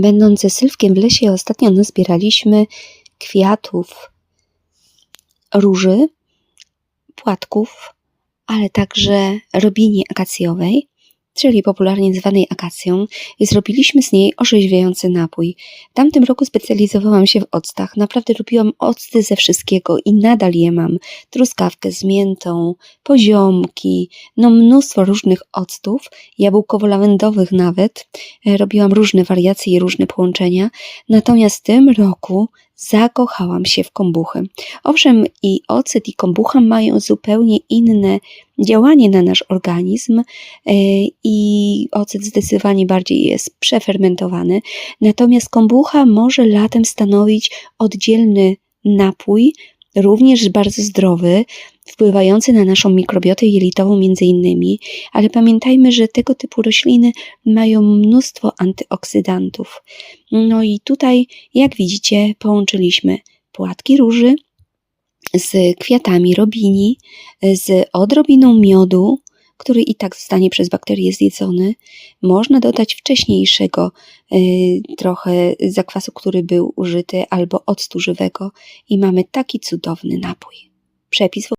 Będąc ze Sylwkiem w lesie ostatnio nazbieraliśmy kwiatów róży, płatków, ale także robini akacjowej, czyli popularnie zwanej akacją, i zrobiliśmy z niej orzeźwiający napój. W tamtym roku specjalizowałam się w octach. Naprawdę lubiłam octy ze wszystkiego i nadal je mam. Truskawkę z miętą, poziomki, no mnóstwo różnych octów, jabłkowo-lawendowych nawet. E, Robiłam różne wariacje i różne połączenia. Natomiast w tym roku zakochałam się w kombuchy. Owszem, i ocet, i kombucha mają zupełnie inne działanie na nasz organizm e, i ocet zdecydowanie bardziej jest przefermentowany. Natomiast kombucha może latem stanowić oddzielny napój, również bardzo zdrowy, wpływający na naszą mikrobiotę jelitową między innymi, ale pamiętajmy, że tego typu rośliny mają mnóstwo antyoksydantów. No i tutaj, jak widzicie, połączyliśmy płatki róży z kwiatami robini, z odrobiną miodu, który i tak zostanie przez bakterie zjedzony. Można dodać wcześniejszego y, trochę zakwasu, który był użyty, albo octu żywego i mamy taki cudowny napój. Przepis